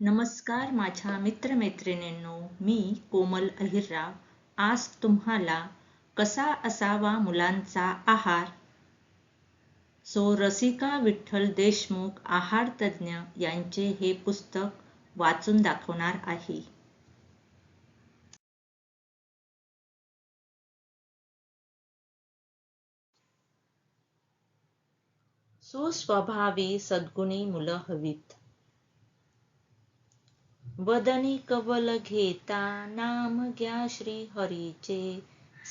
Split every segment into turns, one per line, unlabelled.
नमस्कार माझ्या मित्रमैत्रिणींनो मी कोमल अहिरराव. आज तुम्हाला कसा असावा मुलांचा आहार? सो रसिका विठ्ठल देशमुख आहार तज्ज्ञ यांचे हे पुस्तक वाचून दाखवणार आहे. सुस्वभावी सद्गुणी मुलं हवीत. वदनी कवल घेता नाम घ्या श्री हरीचे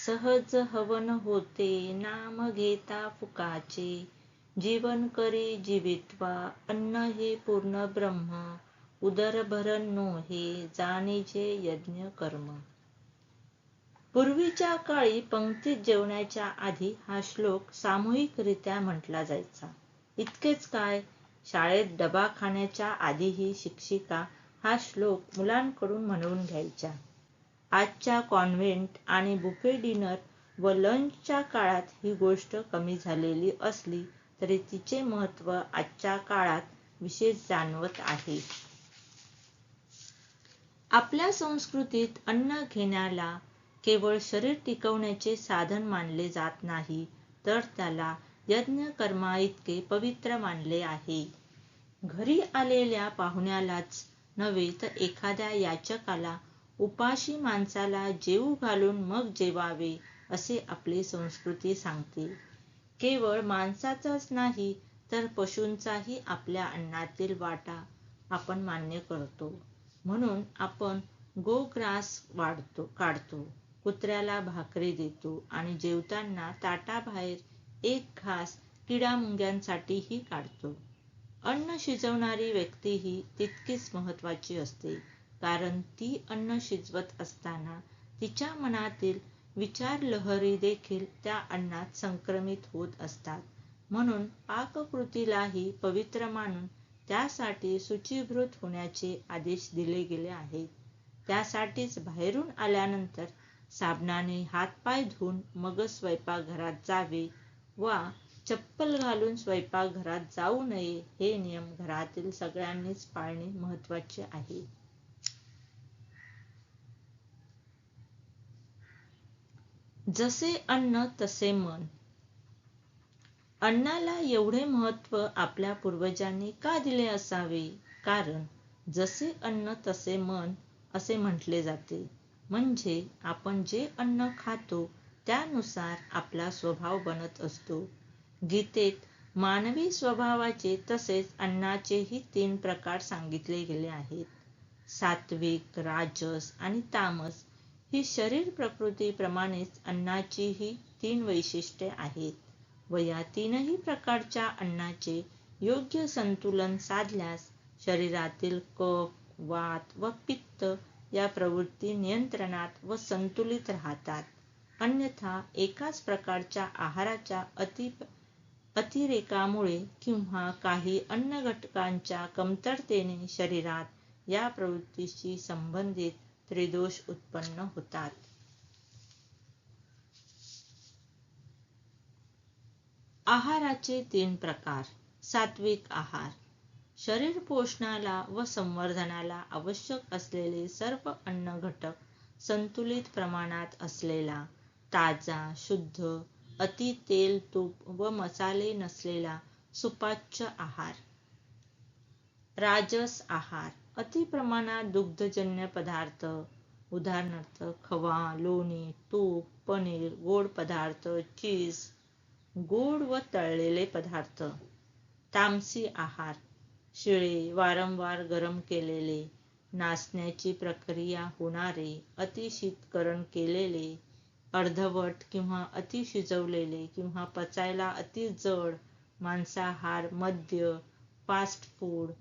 सहज हवन होते नाम घेता फुकाचे. जीवन करी जीवित्वा अन्न हे पूर्ण ब्रह्म. उदर भरण नो हे जाणीचे यज्ञ कर्म. पूर्वीच्या काळी पंक्तीत जेवण्याच्या आधी हा श्लोक सामूहिकरित्या म्हटला जायचा. इतकेच काय? शाळेत डबा खाण्याच्या आधी ही शिक्षिका हा श्लोक मुलांकडून म्हणवून घ्यायचा. आजच्या कॉन्व्हेंट आणि बुफे डिनर व लंचच्या काळात ही गोष्ट कमी झालेली असली तरी तिचे महत्त्व आजच्या काळात विशेष जाणवत आहे. आपल्या संस्कृतीत अन्न घेण्याला केवळ शरीर टिकवण्याचे साधन मानले जात नाही तर त्याला यज्ञ कर्मा इतके पवित्र मानले आहे. घरी आलेल्या पाहुण्यालाच नव्हे तर एखाद्या याचकाला उपाशी माणसाला जेवू घालून मग जेवावे असे आपली संस्कृती सांगते. केवळ माणसाचाच नाही तर पशूंचाही आपल्या अन्नातील वाटा आपण मान्य करतो. म्हणून आपण गोग्रास वाढतो काढतो. कुत्र्याला भाकरी देतो आणि जेवताना ताटाबाहेर एक घास किडामुंग्यांसाठीही काढतो. अन्न शिजवणारी व्यक्ती ही तितकीच महत्वाची असते कारण ती अन्न शिजवत असताना तिच्या मनातील विचार लहरी देखील त्या अन्नात संक्रमित होत असतात. म्हणून पाककृतीलाही पवित्र मानून त्यासाठी शुचीभूत होण्याचे आदेश दिले गेले आहेत. त्यासाठीच बाहेरून आल्यानंतर साबणाने हातपाय धुवून मग स्वयंपाकघरात जावे वा चप्पल घालून स्वयंपाकघरात जाऊ नये हे नियम घरातील सगळ्यांनीच पाळणे महत्त्वाचे आहे. जसे अन्न तसे मन. अन्नाला एवढे महत्त्व आपल्या पूर्वजांनी का दिले असावे? कारण जसे अन्न तसे मन असे म्हटले जाते. म्हणजे आपण जे अन्न खातो त्यानुसार आपला स्वभाव बनत असतो. गीतेत मानवी स्वभावाचे तसेच अन्नाचेही तीन प्रकार सांगितले गेले आहेत. सात्विक राजस आणि तामस ही शरीर प्रकृतीप्रमाणेच अन्नाचीही तीन वैशिष्ट्ये आहेत व या तीनही प्रकारच्या अन्नाचे योग्य संतुलन साधल्यास शरीरातील कफ वात व पित्त या प्रवृत्ती नियंत्रणात व संतुलित राहतात. अन्यथा एकाच प्रकारच्या आहाराच्या अति अतिरेकामुळे किंवा काही अन्न घटकांच्या कमतरतेने शरीरात या प्रवृत्तीशी संबंधित त्रिदोष उत्पन्न होतात. आहाराचे तीन प्रकार. सात्विक आहार. शरीर पोषणाला व संवर्धनाला आवश्यक असलेले सर्व अन्न घटक संतुलित प्रमाणात असलेला ताजा शुद्ध अति तेल तूप व मसाले नसलेला सुपाच्य आहार. राजस आहार. अति प्रमाणात दुग्धजन्य पदार्थ उदाहरणार्थ खवा लोणी तूप पनीर गोड पदार्थ चीज गोड व तळलेले पदार्थ. तामसी आहार. शिळे वारंवार गरम केलेले नाचण्याची प्रक्रिया होणारे अतिशीतकरण केलेले अर्धवट किंवा अति शिजवलेले किंवा पचायला अति जड मांसाहार मद्य फास्ट फूड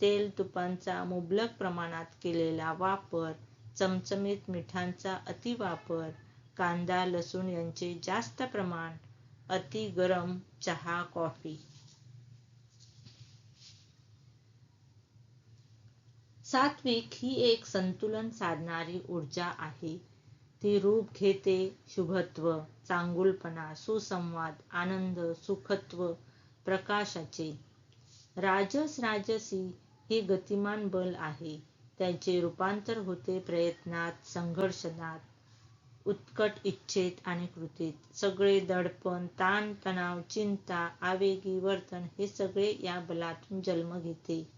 तेल तुपांचा मुबलक प्रमाणात केलेला वापर चमचमीत मिठांचा अतिवापर कांदा लसूण यांचे जास्त प्रमाण अति गरम चहा कॉफी सात्विक ही एक संतुलन साधणारी ऊर्जा आहे. ती रूप घेते शुभत्व चांगुलपणा सुसंवाद आनंद सुखत्व प्रकाशाचे. राजस राजसी हे गतिमान बल आहे. त्यांचे रूपांतर होते प्रयत्नात संघर्षणात उत्कट इच्छेत आणि कृतीत. सगळे दडपण ताण तणाव चिंता आवेगी वर्तन हे सगळे या बलातून जन्म घेते.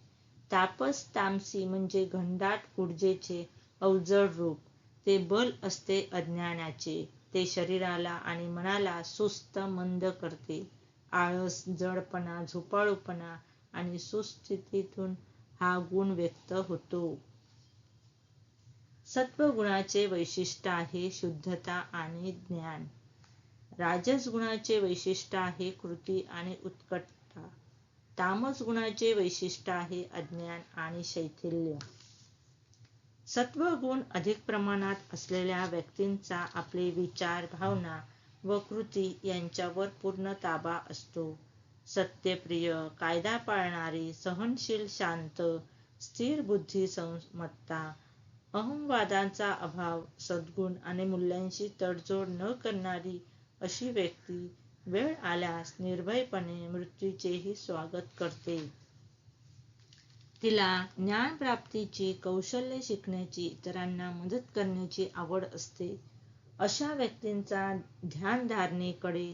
तापस तामसी म्हणजे घंडाट ऊर्जेचे अवजड रूप. ते बल असते अज्ञानाचे. ते शरीराला आणि मनाला सुस्त मंद करते. आळस जडपणा झोपाळूपणा आणि सुस्थितीतून हा गुण व्यक्त होतो. सत्वगुणाचे वैशिष्ट्य आहे शुद्धता आणि ज्ञान. राजस गुणाचे वैशिष्ट्य आहे कृती आणि उत्कटता. तामस गुणाचे वैशिष्ट्य आहे अज्ञान आणि शैथिल्य. सत्वगुण अधिक प्रमाणात असलेल्या व्यक्तींचा आपले विचार भावना व कृती यांच्यावर पूर्ण ताबा असतो. सत्यप्रिय कायदा पाळणारी सहनशील शांत स्थिर बुद्धी संमत्ता अहंवादांचा अभाव सद्गुण आणि मूल्यांशी तडजोड न करणारी अशी व्यक्ती वेळ आल्यास निर्भयपणे मृत्यूचेही स्वागत करते. तिला ज्ञानप्राप्तीची कौशल्य शिकण्याची इतरांना मदत करण्याची आवड असते. अशा व्यक्तींचा ध्यानधारणेकडे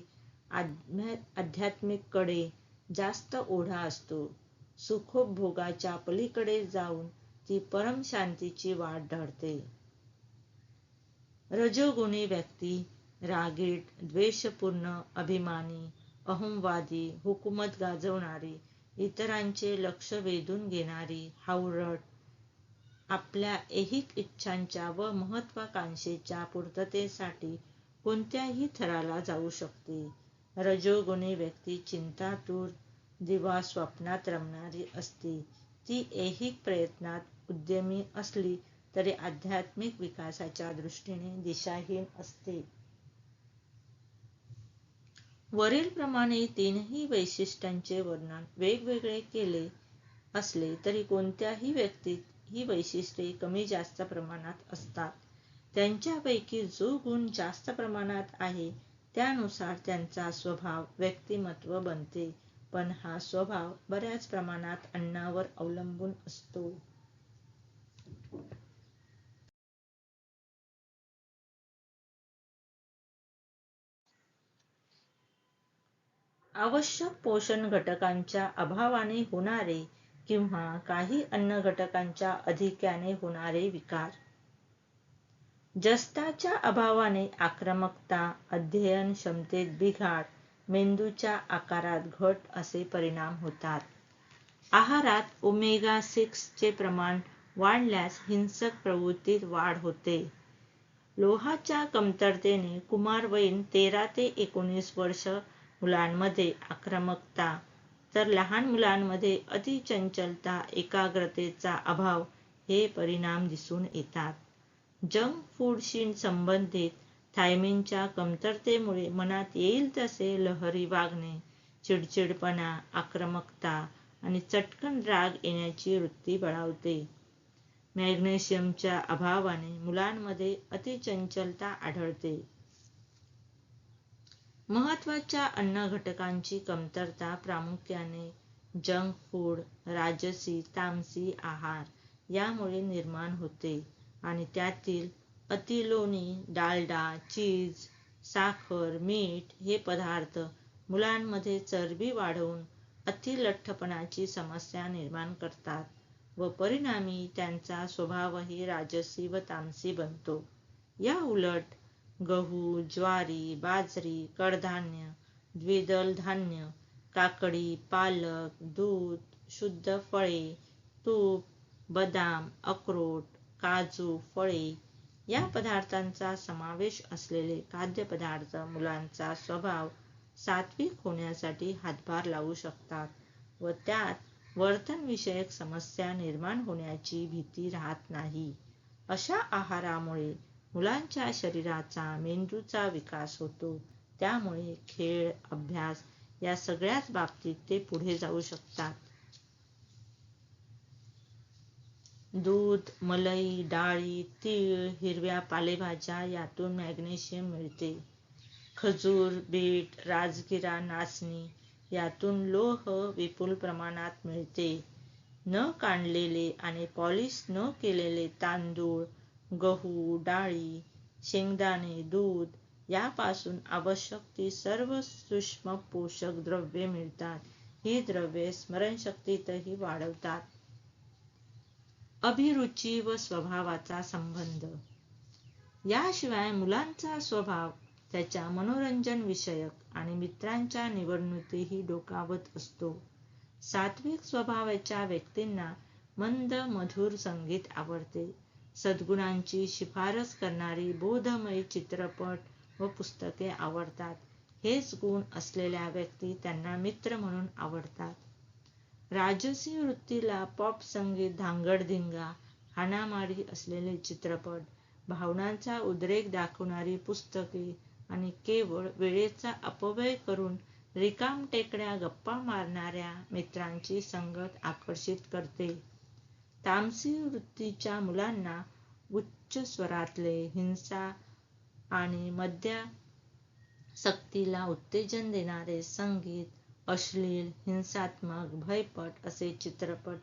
आध्या आध्यात्मिककडे जास्त ओढा असतो. सुखोपभोगाच्या पलीकडे जाऊन ती परम शांतीची वाट धरते रजोगुणी व्यक्ती रागीट द्वेषपूर्ण अभिमानी अहमवादी हुकूमत गाजवणारी इतरांचे लक्ष वेधून घेणारी हावरट आपल्या ऐहिक इच्छांच्या व महत्वाकांक्षेच्या पूर्ततेसाठी कोणत्याही थराला जाऊ शकते. रजोगुणी व्यक्ती चिंतातूर दिवा स्वप्नात रमणारी असते. ती ऐहिक प्रयत्नात उद्यमी असली तरी आध्यात्मिक विकासाच्या दृष्टीने दिशाहीन असते. वरीलप्रमाणे तीनही वैशिष्ट्यांचे वर्णन वेगवेगळे केले असले तरी कोणत्याही व्यक्तीत ही वैशिष्ट्ये कमी जास्त प्रमाणात असतात. त्यांच्यापैकी जो गुण जास्त प्रमाणात आहे त्यानुसार त्यांचा स्वभाव व्यक्तिमत्व बनते. पण हा स्वभाव बऱ्याच प्रमाणात अन्नावर अवलंबून असतो. आवश्यक पोषण घटकांच्या अभावाने होणारे किंवा काही अन्न घटकांच्या अधिक्याने होणारे विकार. जस्ताच्या अभावाने आक्रमकता अध्ययन क्षमतेत बिघाड मेंदूच्या आकारात घट असे परिणाम होतात. आहारात ओमेगा सिक्स चे प्रमाण वाढल्यास हिंसक प्रवृत्तीत वाढ होते. लोहाच्या कमतरतेने कुमारवयीन तेरा ते एकोणीस वर्ष मुलांमध्ये आक्रमकता. तर लहान मुलांमध्ये अतिचंचलता एकाग्रतेचा अभाव हे परिणाम दिसून येतात. जंक फूडशी संबंधित थायमिनच्या कमतरतेमुळे मनात येईल तसे लहरी वागणे चिडचिडपणा आक्रमकता आणि चटकन राग येण्याची वृत्ती बळावते. मॅग्नेशियमच्या अभावाने मुलांमध्ये अतिचंचलता आढळते. महत्त्वाच्या अन्न घटकांची कमतरता प्रामुख्याने जंक फूड राजसी तामसी आहार यामुळे निर्माण होते. आणि त्यातील अतिलोणी डालडा चीज साखर मीठ हे पदार्थ मुलांमध्ये चरबी वाढवून अतिलठ्ठपणाची समस्या निर्माण करतात व परिणामी त्यांचा स्वभावही राजसी व तामसी बनतो. या उलट गहू ज्वारी बाजरी कडधान्य द्विदल धान्य काकडी पालक दूध शुद्ध फळे तूप बदाम अक्रोट काजू फळे या पदार्थांचा समावेश असलेले खाद्यपदार्थ मुलांचा स्वभाव सात्विक होण्यासाठी हातभार लावू शकतात व त्यात वर्तनविषयक समस्या निर्माण होण्याची भीती राहत नाही. अशा आहारामुळे मुलांच्या शरीराचा मेंदूचा विकास होतो. त्यामुळे खेळ अभ्यास या सगळ्याच बाबतीत ते पुढे जाऊ शकतात. दूध मलई डाळी तीळ हिरव्या पालेभाज्या यातून मॅग्नेशियम मिळते. खजूर बीट राजगिरा नाचणी यातून लोह विपुल प्रमाणात मिळते. न काढलेले आणि पॉलिश न केलेले तांदूळ गहू डाळी शेंगदाणे दूध यापासून आवश्यक ती सर्व सूक्ष्म पोषक द्रव्ये मिळतात. ही द्रव्ये स्मरणशक्तीतही वाढवतात. अभिरुची व स्वभावाचा संबंध. याशिवाय मुलांचा स्वभाव त्याच्या मनोरंजन विषयक आणि मित्रांच्या निवडणुकीही डोकावत असतो. सात्विक स्वभावाच्या व्यक्तींना मंद मधुर संगीत आवडते. सद्गुणांची शिफारस करणारी बोधमय चित्रपट व पुस्तके आवडतात. हेच गुण असलेल्या व्यक्ती त्यांना मित्र म्हणून आवडतात. राजसी वृत्तीला पॉप संगीत धांगडधिंगा हाणामारी असलेले चित्रपट भावनांचा उद्रेक दाखवणारी पुस्तके आणि केवळ वेळेचा अपव्यय करून रिकाम टेकड्या गप्पा मारणाऱ्या मित्रांची संगत आकर्षित करते. तामसी वृत्तीच्या मुलांना उच्च स्वरातले हिंसा आणि मद्यासक्तीला उत्तेजन देणारे संगीत अश्लील हिंसात्मक भयपट असे चित्रपट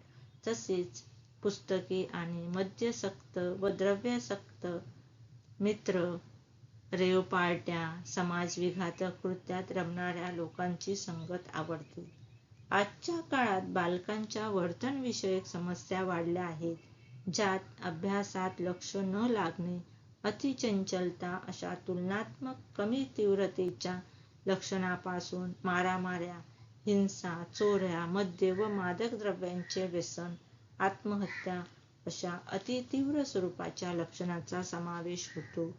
तसेच पुस्तके आणि मद्यसक्त व द्रव्यासक्त मित्र रेव पार्ट्या समाजविघातक कृत्यात रमणाऱ्या लोकांची संगत आवडते. आजच्या काळात बालकांच्या वर्तनविषयक समस्या वाढल्या आहेत ज्यात अभ्यासात लक्ष न लागणे अतिचंचलता अशा तुलनात्मक कमी तीव्रतेच्या लक्षणापासून मारामाऱ्या हिंसा चोऱ्या मद्य व मादक द्रव्यांचे व्यसन आत्महत्या अशा अतितीव्र स्वरूपाच्या लक्षणाचा समावेश होतो.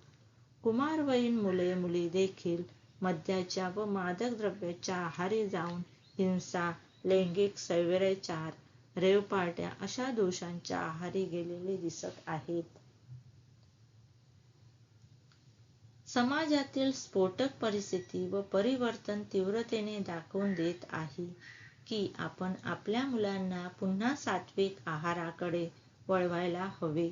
कुमारवयीन मुले मुली देखील मद्याच्या व मादक द्रव्याच्या आहारी जाऊन हिंसा लैंगिक सैवरेचार रेव पार्ट्या अशा दोषांच्या आहारी गेलेले दिसत आहेत. समाजातील स्फोटक परिस्थिती व परिवर्तन तीव्रतेने दाखवून देत आहे की आपण आपल्या मुलांना पुन्हा सात्विक आहाराकडे वळवायला हवे.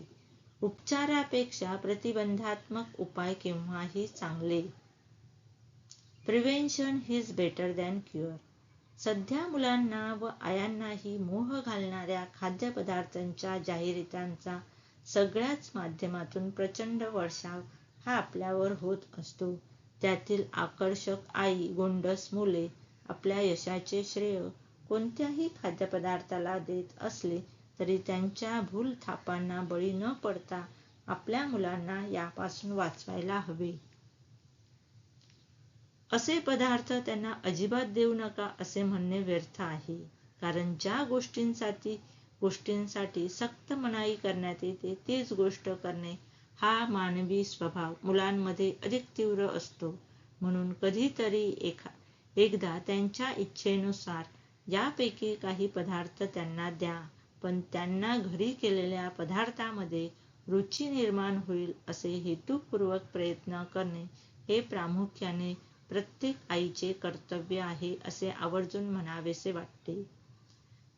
उपचारापेक्षा प्रतिबंधात्मक उपाय केव्हाही चांगले. Prevention is better than cure. सध्या मुलांना व आयांनाही मोह घालणाऱ्या खाद्यपदार्थांच्या जाहिरातींचा सगळ्याच माध्यमातून प्रचंड वर्षाव हा आपल्यावर होत असतो. त्यातील आकर्षक आई गोंडस मुले आपल्या यशाचे श्रेय कोणत्याही खाद्यपदार्थाला देत असले तरी त्यांच्या भूल थापांना बळी न पडता आपल्या मुलांना यापासून वाचवायला हवे. असे पदार्थ त्यांना अजिबात देऊ नका असे म्हणणे व्यर्थ आहे. कारण ज्या गोष्टींसाठी गोष्टींसाठी सक्त मनाई करण्यात येते तीच गोष्ट करणे हा मानवी स्वभाव मुलांमध्ये अधिक तीव्र असतो. म्हणून कधीतरी एखा एकदा त्यांच्या इच्छेनुसार यापैकी काही पदार्थ त्यांना द्या पण त्यांना घरी केलेल्या पदार्थामध्ये रुची निर्माण होईल असे हेतुपूर्वक प्रयत्न करणे हे प्रामुख्याने प्रत्येक आईचे कर्तव्य आहे असे आवर्जून म्हणावेसे वाटते.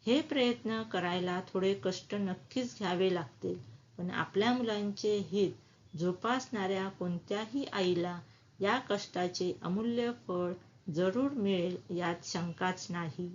हे प्रयत्न करायला थोडे कष्ट नक्कीच घ्यावे लागतील पण आपल्या मुलांचे हित जोपासणाऱ्या कोणत्याही आईला या कष्टाचे अमूल्य फळ जरूर मिळेल यात शंकाच नाही.